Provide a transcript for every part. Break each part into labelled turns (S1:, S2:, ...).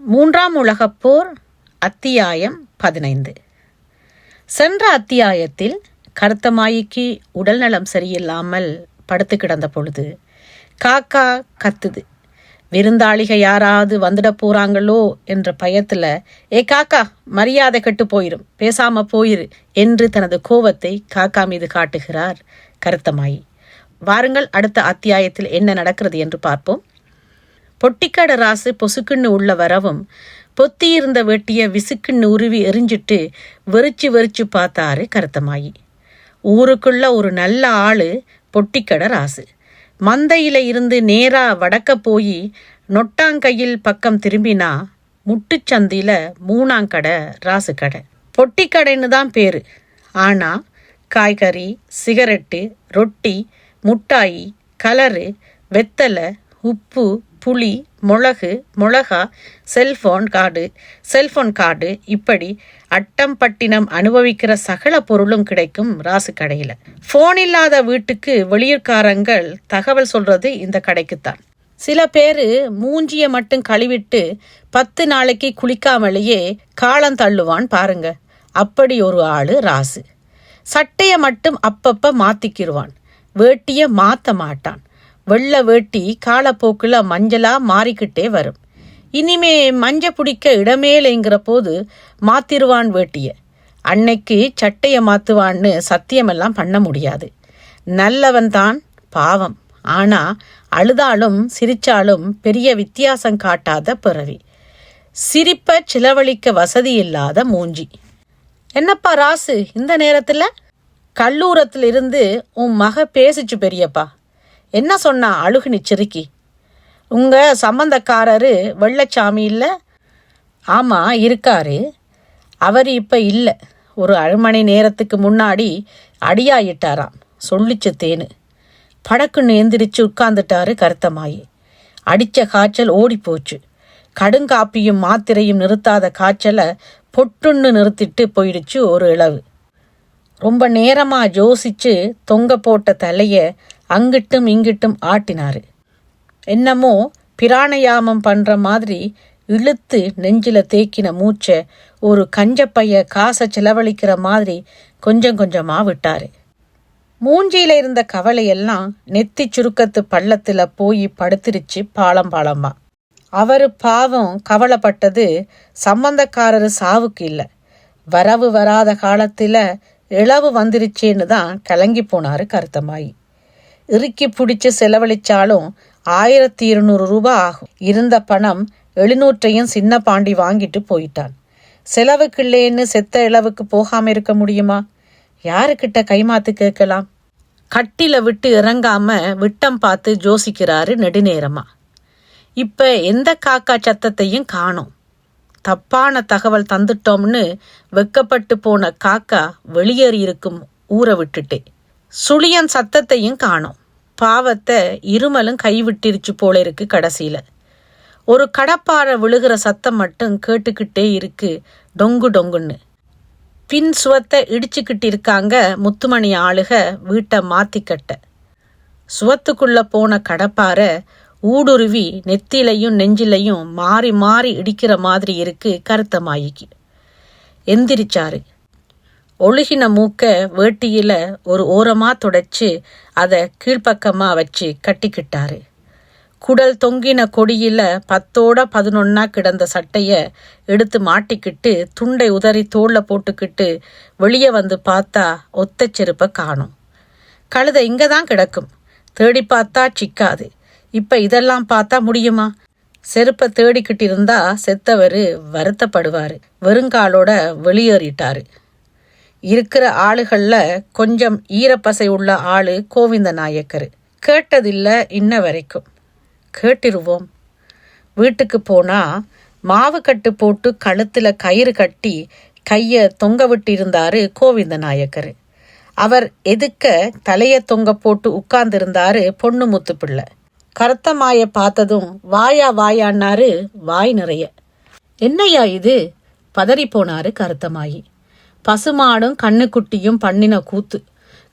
S1: மூன்றாம் உலகப் போர் அத்தியாயம் பதினைந்து. சென்ற அத்தியாயத்தில் கருத்தமாயிக்கு உடல்நலம் சரியில்லாமல் படுத்து கிடந்த பொழுது காக்கா கத்துது. விருந்தாளிக யாராவது வந்துட போறாங்களோ என்ற பயத்துல ஏ காக்கா மரியாதை கெட்டு போயிரும் பேசாம போயிரு என்று தனது கோவத்தை காக்கா மீது காட்டுகிறார் கருத்தமாயி. வாருங்கள் அடுத்த அத்தியாயத்தில் என்ன நடக்கிறது என்று பார்ப்போம். பொட்டிக்கடை ராசு பொசுக்குன்னு உள்ள வரவும் பொத்தியிருந்த வெட்டிய விசுக்குன்னு உருவி எரிஞ்சிட்டு வெறிச்சு வெறிச்சு பார்த்தாரு கருத்தமாயி. ஊருக்குள்ள ஒரு நல்ல ஆளு பொட்டிக்கட ராசு. மந்தையில இருந்து நேரா வடக்க போய் நொட்டாங்கையில் பக்கம் திரும்பினா முட்டுச்சந்தியில மூணாங்கடை ராசு கடை பொட்டிக்கடைன்னு தான் பேரு. ஆனா காய்கறி சிகரெட்டு ரொட்டி முட்டாயி கலரு வெத்தலை உப்பு புளி மிளகு மிளகா செல்போன் கார்டு செல்போன் கார்டு இப்படி அட்டம் பட்டினம் அனுபவிக்கிற சகல பொருளும் கிடைக்கும் ராசு கடையில். ஃபோன் இல்லாத வீட்டுக்கு வெளியூர்காரங்கள் தகவல் சொல்றது இந்த கடைக்குத்தான். சில பேர் மூஞ்சியை மட்டும் கழுவிட்டு பத்து நாளைக்கு குளிக்காமலேயே காலம் தள்ளுவான் பாருங்க. அப்படி ஒரு ஆள் ராசு. சட்டையை மட்டும் அப்பப்போ மாற்றிக்கிடுவான் வேட்டியை மாற்ற மாட்டான். வெள்ளை வேட்டி காலப்போக்கில் மஞ்சளாக மாறிக்கிட்டே வரும். இனிமே மஞ்ச பிடிக்க இடமேலைங்கிற போது மாத்திருவான் வேட்டிய. அன்னைக்கு சட்டையை மாத்துவான்னு சத்தியமெல்லாம் பண்ண முடியாது. நல்லவன் தான் பாவம். ஆனா அழுதாலும் சிரிச்சாலும் பெரிய வித்தியாசம் காட்டாத பிறவி. சிரிப்ப சிலவழிக்க வசதி இல்லாத மூஞ்சி. என்னப்பா ராசு இந்த நேரத்துல? கல்லூரத்துல இருந்து உன் மக பேசிச்சு பெரியப்பா. என்ன சொன்னா அழுகுனி சிறுக்கி? உங்கள் சம்பந்தக்காரரு வெள்ளச்சாமி இல்லை? ஆமாம் இருக்காரு. அவர் இப்போ இல்லை. ஒரு அரை மணி நேரத்துக்கு முன்னாடி அடியாயிட்டாராம். சொல்லிச்சு தேனு. படக்குன்னு எந்திரிச்சு உட்கார்ந்துட்டாரு கருத்தமாயி. அடித்த காய்ச்சல் ஓடிப்போச்சு. கடுங்காப்பியும் மாத்திரையும் நிறுத்தாத காய்ச்சலை பொட்டுன்னு நிறுத்திட்டு போயிடுச்சு ஒரு இளவு. ரொம்ப நேரமாக ஜோசிச்சு தொங்க போட்ட தலையை அங்கிட்டும் இங்கிட்டும் ஆட்டினாரு. என்னமோ பிராணயாமம் பண்ற மாதிரி இழுத்து நெஞ்சில தேக்கின மூச்சை ஒரு கஞ்சப்பைய காசை செலவழிக்கிற மாதிரி கொஞ்சம் கொஞ்சமா விட்டாரு. மூஞ்சியில இருந்த கவலையெல்லாம் நெத்தி சுருக்கத்து பள்ளத்துல போய் படுத்துருச்சு பாலம் பாலமா. அவரு பாவம் கவலைப்பட்டது சம்பந்தக்காரரு சாவுக்கு இல்லை. வரவு வராத காலத்துல இளவு வந்துருச்சேன்னு தான் கலங்கி போனாரு கருத்தமாயி. இறுக்கி பிடிச்சு செலவழிச்சாலும் ஆயிரத்தி இருநூறு ரூபாய் ஆகும். இருந்த பணம் எழுநூற்றையும் சின்ன பாண்டி வாங்கிட்டு போயிட்டான். செலவுக்கு இல்லேன்னு செத்த இளவுக்கு போகாம இருக்க முடியுமா? யாருக்கிட்ட கைமாத்து கேட்கலாம்? கட்டில விட்டு இறங்காம விட்டம் பார்த்து ஜோசிக்கிறாரு நெடுநேரமா. இப்ப எந்த காக்கா சத்தத்தையும் காணோம். தப்பான தகவல் தந்துட்டோம்னு வெக்கப்பட்டு போன காக்கா வெளியேறி இருக்கும் ஊரை விட்டுட்டே. சுழியன் சத்தத்தையும் காணோம். பாவத்தை இருமலும் கைவிட்டிருச்சு போல இருக்கு கடைசியில். ஒரு கடப்பாறை விழுகிற சத்தம் மட்டும் கேட்டுக்கிட்டே இருக்கு டொங்கு டொங்குன்னு. பின் சுவத்தை இடிச்சுக்கிட்டு இருக்காங்க முத்துமணி ஆளுக வீட்டை மாத்திக்கட்ட. சுவத்துக்குள்ள போன கடப்பாறை ஊடுருவி நெத்திலையும் நெஞ்சிலையும் மாறி மாறி இடிக்கிற மாதிரி இருக்கு கருத்தமாயிக்கு. எந்திரிச்சாரு. ஒழுகின மூக்க வேட்டியில ஒரு ஓரமா துடைச்சி அதை கீழ்ப்பக்கமா வச்சு கட்டிக்கிட்டாரு. குடல் தொங்கின கொடியில பத்தோட பதினொன்னா கிடந்த சட்டைய எடுத்து மாட்டிக்கிட்டு துண்டை உதறி தோல்ல போட்டுக்கிட்டு வெளியே வந்து பார்த்தா ஒத்த செருப்பை காணும். கழுதை இங்க தான் கிடக்கும். தேடி பார்த்தா சிக்காது. இப்ப இதெல்லாம் பார்த்தா முடியுமா? செருப்பை தேடிக்கிட்டு இருந்தா செத்தவர் வருத்தப்படுவாரு. வெறுங்காலோட வெளியேறிட்டாரு. இருக்கிற ஆளுகள்ல கொஞ்சம் ஈரப்பசை உள்ள ஆளு கோவிந்த நாயக்கர். கேட்டதில்ல இன்ன வரைக்கும். கேட்டிருவோம். வீட்டுக்கு போனா மாவு கட்டு போட்டு கழுத்துல கயிறு கட்டி கைய தொங்க விட்டிருந்தாரு கோவிந்த நாயக்கர். அவர் எதுக்க தலைய தொங்க போட்டு உட்கார்ந்திருந்தாரு பொண்ணு முத்து பிள்ளை கருத்தமாய பார்த்ததும் வாயா வாயான்னாரு வாய் நிறைய. என்னையா இது? பதறி போனாரு கருத்தமாயி பசுமாடும் கண்ணுக்குட்டியும் பண்ணின கூத்து.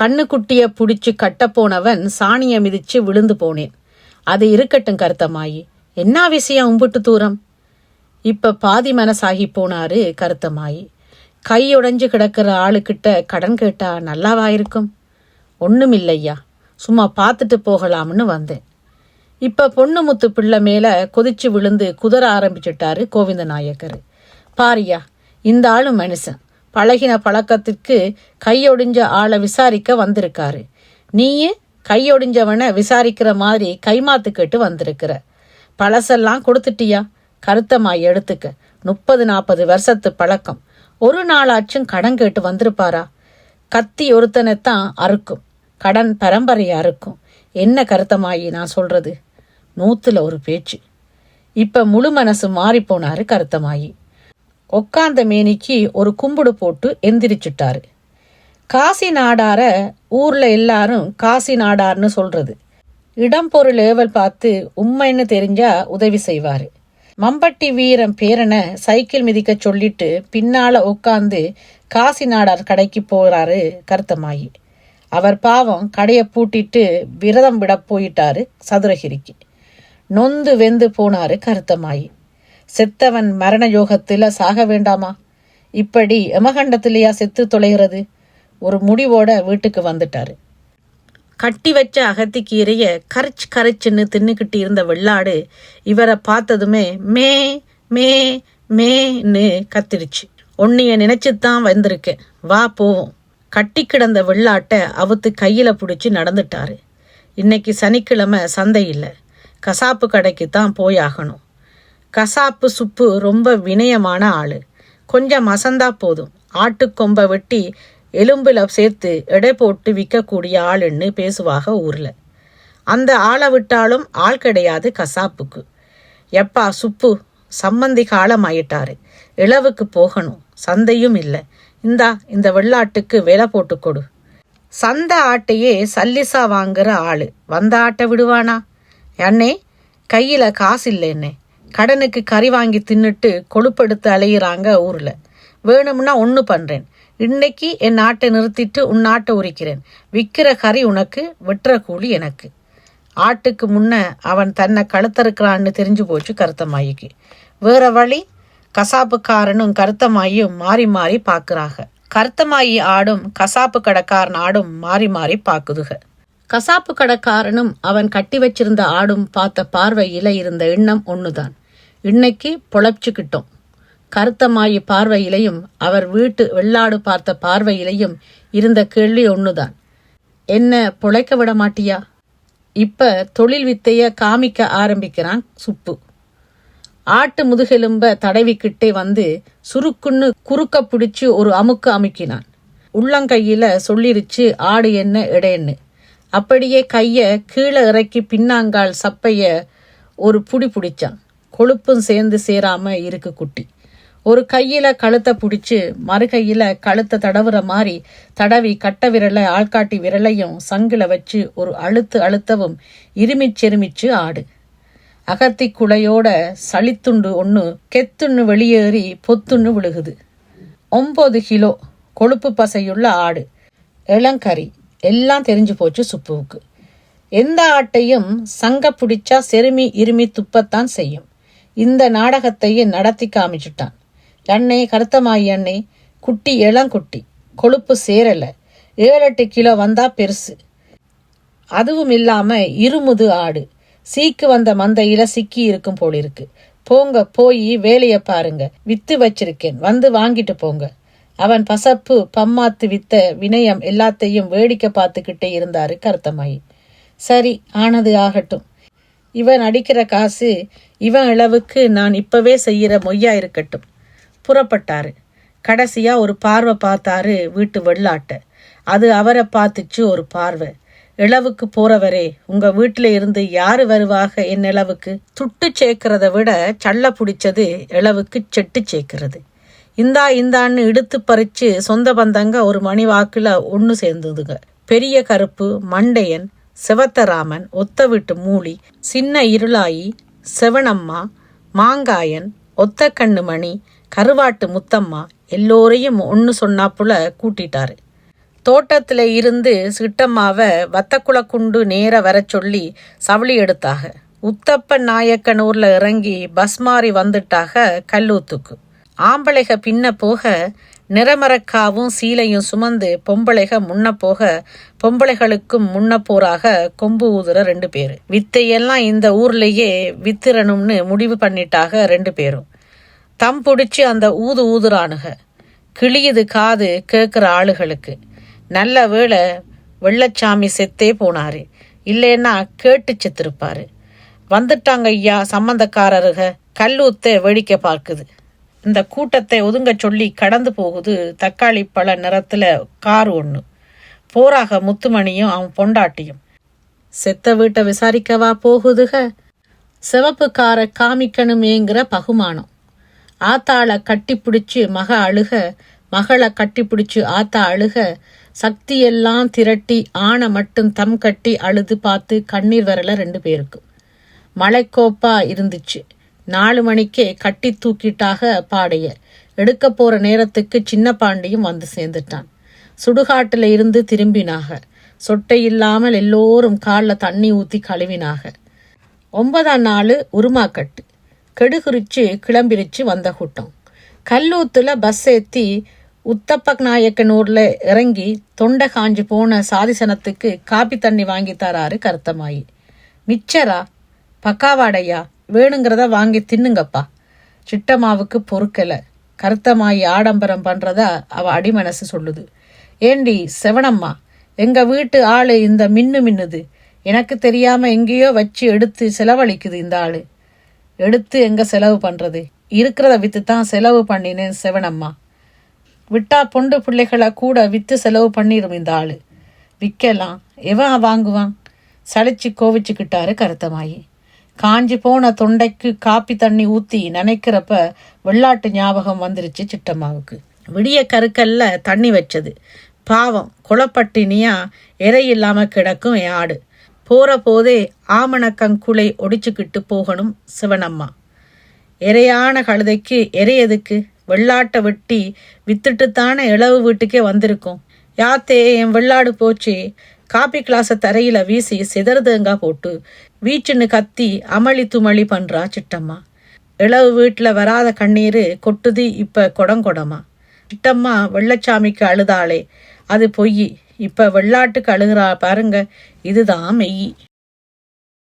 S1: கண்ணுக்குட்டிய பிடிச்சி கட்டப்போனவன் சாணியை மிதிச்சு விழுந்து போனேன். அது இருக்கட்டும் கருத்தமாயி என்ன விஷயம் உம்பிட்டு தூரம்? இப்ப பாதி மனசாகி போனாரு கருத்தமாயி கையுடைஞ்சு கிடக்கிற ஆளுக்கிட்ட கடன் கேட்டா நல்லாவா இருக்கும்? ஒன்றும் இல்லையா சும்மா பார்த்துட்டு போகலாம்னு வந்தேன். இப்ப பொண்ணுமுத்து பிள்ளை மேல கொதிச்சு விழுந்து குதற ஆரம்பிச்சிட்டாரு கோவிந்த நாயக்கர் பாரியா இந்த ஆளும் மனுஷன். பழகின பழக்கத்திற்கு கையொடிஞ்ச ஆளை விசாரிக்க வந்திருக்காரு. நீயே கையொடிஞ்சவனை விசாரிக்கிற மாதிரி கைமாத்து கேட்டு வந்திருக்கிற. பழசெல்லாம் கொடுத்துட்டியா? கருத்தமாய் எடுத்துக்க. முப்பது நாற்பது வருஷத்து பழக்கம். ஒரு நாளாச்சும் கடன் கேட்டு வந்திருப்பாரா? கத்தி ஒருத்தனைத்தான் அறுக்கும். கடன் பரம்பரையாக அறுக்கும். என்ன கருத்தமாயி நான் சொல்றது? நூத்துல ஒரு பேச்சு. இப்ப முழு மனசு மாறிப்போனாரு கருத்தமாயி. உக்காந்த மேனிக்கு ஒரு கும்பிடு போட்டு எந்திரிச்சிட்டாரு. காசி நாடார ஊர்ல எல்லாரும் காசி நாடார்னு சொல்றது. இடம் பொருள் ஏவல் பார்த்து உண்மைன்னு தெரிஞ்சா உதவி செய்வார். மம்பட்டி வீரன் பேரனை சைக்கிள் மிதிக்க சொல்லிட்டு பின்னால உட்காந்து காசி நாடார் கடைக்கு போறாரு கருத்தமாயி. அவர் பாவம் கடையை பூட்டிட்டு விரதம் விட போயிட்டாரு சதுரகிரிக்கு. நொந்து வெந்து போனாரு கருத்தமாயி. செத்தவன் மரண யோகத்தில் சாக வேண்டாமா? இப்படி எமகண்டத்திலேயா செத்து தொலைகிறது? ஒரு முடிவோட வீட்டுக்கு வந்துட்டாரு. கட்டி வச்ச அகத்திக்கீரைய கரைச்சு கரைச்சுன்னு தின்னுக்கிட்டு இருந்த வெள்ளாடு இவரை பார்த்ததுமே மே மே மேன்னு கத்திடுச்சு. உன்னைய நினைச்சுத்தான் வந்திருக்கேன். வா போவோம். கட்டி கிடந்த வெள்ளாட்டை அவுத்து கையில் பிடிச்சி நடந்துட்டாரு. இன்னைக்கு சனிக்கிழமை சந்தை இல்லை. கசாப்பு கடைக்கு தான் போயாகணும். கசாப்பு சுப்பு ரொம்ப வினயமான ஆள். கொஞ்சம் அசந்தா போதும். ஆட்டுக்கொம்பை வெட்டி எலும்பில் சேர்த்து எடை போட்டு விற்கக்கூடிய ஆளுன்னு பேசுவாக ஊரில். அந்த ஆளை விட்டாலும் ஆள் கிடையாது கசாப்புக்கு. எப்பா சுப்பு சம்மந்தி காலம் ஆயிட்டாரு இளவுக்கு போகணும். சந்தையும் இல்லை. இந்தா இந்த வெள்ளாட்டுக்கு விலை போட்டு கொடு. சந்தை ஆட்டையே சல்லிசா வாங்குற ஆள். வந்த ஆட்டை விடுவானா? அண்ணே கையில காசு இல்லைன்னே கடனுக்கு கறி வாங்கி தின்னுட்டு கொழுப்படுத்து அலையிறாங்க ஊரில். வேணும்னா ஒன்று பண்ணுறேன் இன்னைக்கு என் நாட்டை நிறுத்திட்டு உன் நாட்டை உரிக்கிறேன். விற்கிற கறி உனக்கு வெட்டுற கூலி எனக்கு. ஆட்டுக்கு முன்ன அவன் தன்னை கழுத்தறுக்கிறான்னு தெரிஞ்சு போச்சு கருத்தமாயிக்கு வேற வழி கசாப்புக்காரனும் கருத்தமாயும் மாறி மாறி பார்க்குறாங்க கருத்தமாயி ஆடும் கசாப்பு கடைக்காரன் ஆடும் மாறி மாறி பார்க்குதுக கசாப்பு கடைக்காரனும் அவன் கட்டி வச்சிருந்த ஆடும் பார்த்த பார்வையில இருந்த எண்ணம் ஒண்ணுதான். இன்னைக்கு பொழச்சுக்கிட்டோம். கருத்தமாயி பார்வையிலையும் அவர் வீட்டு வெள்ளாடு பார்த்த பார்வையிலையும் இருந்த கேள்வி ஒண்ணுதான். என்ன பொழைக்க விட மாட்டியா? இப்ப தொழில் வித்தைய காமிக்க ஆரம்பிக்கிறான் சுப்பு. ஆட்டு முதுகெலும்ப தடவிக்கிட்டே வந்து சுருக்குன்னு குறுக்க பிடிச்சு ஒரு அமுக்கு அமுக்கினான். உள்ளங்கையில சொல்லிருச்சு ஆடு என்ன எடைன்னு அப்படியே கைய கீழே இறக்கி பின்னாங்கால் சப்பைய ஒரு புடி பிடிச்சான். கொழுப்பும் சேர்ந்து சேராம இருக்கு குட்டி. ஒரு கையில கழுத்தை பிடிச்சு மறு கையில கழுத்தை தடவுற மாதிரி தடவி கட்ட விரலை ஆள்காட்டி விரலையும் சங்கில வச்சு ஒரு அழுத்து அழுத்தவும் இருமிச் செருமிச்சு ஆடு. அகத்தி குலையோட சளித்துண்டு ஒன்று கெத்துன்னு வெளியேறி பொத்துன்னு விழுகுது. ஒம்பது கிலோ கொழுப்பு பசையுள்ள ஆடு. இளங்கறி. எல்லாம் தெரிஞ்சு போச்சு சுப்புவுக்கு. எந்த ஆட்டையும் சங்க பிடிச்சா செருமி இருமி துப்பத்தான் செய்யும். இந்த நாடகத்தையே நடத்தி காமிச்சுட்டான். அண்ணே கருத்தமாயி அண்ணே குட்டி இளங்குட்டி கொழுப்பு சேரலை ஏழு எட்டு கிலோ வந்தா பெருசு. அதுவும் இல்லாமல் இருமுது ஆடு. சீக்கு வந்த மந்தையில் சிக்கி இருக்கும் போல் இருக்கு போங்க போய் வேலையை பாருங்க. வித்து வச்சிருக்கேன். வந்து வாங்கிட்டு போங்க. அவன் பசப்பு பம்மாத்து வித்த வினயம் எல்லாத்தையும் வேடிக்கை பார்த்துக்கிட்டே இருந்தாரு கருத்தமாயி. சரி ஆனது ஆகட்டும். இவன் அடிக்கிற காசு இவன் அளவுக்கு நான் இப்பவே செய்கிற மொய்யா இருக்கட்டும். புறப்பட்டாரு. கடைசியா ஒரு பார்வை பார்த்தாரு வீட்டு வெள்ளாட்ட. அது அவரை பார்த்துச்சு ஒரு பார்வை. இளவுக்கு போறவரே உங்க வீட்டில் இருந்து யாரு வருவாக என் இளவுக்கு? துட்டு சேர்க்கிறத விட சள்ள பிடிச்சது இளவுக்கு செட்டு சேர்க்கிறது. இந்தா இந்தான்னு இடுத்து பறிச்சு சொந்த பந்தங்க ஒரு மணி வாக்குல ஒன்று சேர்ந்ததுங்க. பெரிய கருப்பு மண்டையன் சிவத்தராமன் ஒத்த வீட்டு மூலி சின்ன இருளாயி செவனம்மா மாங்காயன் ஒத்த கண்ணு மணி கருவாட்டு முத்தம்மா எல்லோரையும் ஒன்று சொன்னாப்புல கூட்டிட்டாரு. தோட்டத்துல இருந்து சிட்டம்மாவை வத்தக்குளக்குண்டு நேர வர சொல்லி சவளி எடுத்தாக. உத்தப்பன் நாயக்கனூர்ல இறங்கி பஸ் மாறி வந்துட்டாக கல்லூத்துக்கு. ஆம்பளைக பின்ன போக நிறமரக்காவும் சீலையும் சுமந்து பொம்பளைக முன்ன போக பொம்பளைகளுக்கும் முன்னப்போராக கொம்பு ஊதுற ரெண்டு பேர். வித்தையெல்லாம் இந்த ஊர்லேயே வித்திரணும்னு முடிவு பண்ணிட்டாக ரெண்டு பேரும். தம் பிடிச்சி அந்த ஊது ஊதுறானுக. கிளியுது காது கேட்குற ஆளுகளுக்கு. நல்ல வேளை வெள்ளச்சாமி செத்தே போனாரு. இல்லைன்னா கேட்டு செத்திருப்பாரு. வந்துட்டாங்க ஐயா சம்பந்தக்காரருக. கல்லூத்த வேடிக்கை பார்க்குது. இந்த கூட்டத்தை ஒதுங்க சொல்லி கடந்து போகுது தக்காளி பழ நிறத்தில் கார் ஒன்று போராக முத்துமணியும் அவன் பொண்டாட்டியும். செத்த வீட்டை விசாரிக்கவா போகுதுக? சிவப்பு காரை காமிக்கணுமேங்கிற பகுமானம். ஆத்தாளை கட்டிப்பிடிச்சு மக அழுக மகளை கட்டிப்பிடிச்சு ஆத்தா அழுக சக்தியெல்லாம் திரட்டி ஆணை மட்டும் தம் கட்டி அழுது பார்த்து கண்ணீர் வரல ரெண்டு பேருக்கும் மலைக்கோப்பா இருந்துச்சு. நாலு மணிக்கே கட்டி தூக்கிட்டாக பாடையர். எடுக்க போற நேரத்துக்கு சின்ன பாண்டியும் வந்து சேர்ந்துட்டான். சுடுகாட்டில் இருந்து திரும்பினாக. சொட்டை இல்லாமல் எல்லோரும் காலில் தண்ணி ஊத்தி கழுவினாக. ஒன்பதாம் நாள் உருமாக்கட்டு. கெடுகுறிச்சு கிளம்பிருச்சு வந்த கூட்டம். கல்லூத்துல பஸ் ஏற்றி உத்தப்பக் நாயக்கனூரில் இறங்கி தொண்டை காஞ்சு போன சாதிசனத்துக்கு காப்பி தண்ணி வாங்கி தராரு கருத்தமாயி. மிச்சரா? பக்காவாடையா? வேணுங்கிறத வாங்கி தின்னுங்கப்பா. சிட்டம்மாவுக்கு பொறுக்கலை. கருத்தமாயி ஆடம்பரம் பண்ணுறதா அவ அடிமனசு சொல்லுது. ஏண்டி செவனம்மா எங்கள் வீட்டு ஆள் இந்த மின்னு மின்னுது. எனக்கு தெரியாமல் எங்கேயோ வச்சு எடுத்து செலவழிக்குது இந்த ஆள். எடுத்து எங்கே செலவு பண்ணுறது இருக்கிறத விற்று தான் செலவு பண்ணினேன் செவனம்மா. விட்டா பொண்டு பிள்ளைகளை கூட விற்று செலவு பண்ணிடும் இந்த ஆள். விற்கலாம் எவன் வாங்குவான்? சளிச்சு கோவிச்சுக்கிட்டாரு கருத்தமாயி. காஞ்சி போன தொண்டைக்கு காப்பி தண்ணி ஊத்தி நினைக்கிறப்ப வெள்ளாட்டு ஞாபகம் வந்துருச்சு சிட்டம்மாவுக்கு விடிய கருக்கல்ல தண்ணி வச்சது. பாவம் குளப்பட்டினியா எரை இல்லாம கிடக்கும் என் ஆடு. போற போதே ஆமணக்கங்குளை ஒடிச்சுக்கிட்டு போகணும் சிவனம்மா. எரையான கழுதைக்கு எரையதுக்கு வெள்ளாட்டை வெட்டி வித்துட்டுத்தானே இளவு வீட்டுக்கே வந்திருக்கும். யாத்தே என் வெள்ளாடு போச்சு. காப்பி கிளாஸை தரையில் வீசி சிதறதுங்கா போட்டு வீச்சுன்னு கத்தி அமளி துமளி பண்றா சிட்டம்மா. இளவு வீட்டில் வராத கண்ணீர் கொட்டுது இப்ப கொடங்கொடமா சிட்டம்மா வெள்ளச்சாமிக்கு அழுதாளே அது பொய். இப்ப வெள்ளாட்டுக்கு அழுகிறா பாருங்க இதுதான் மெய்.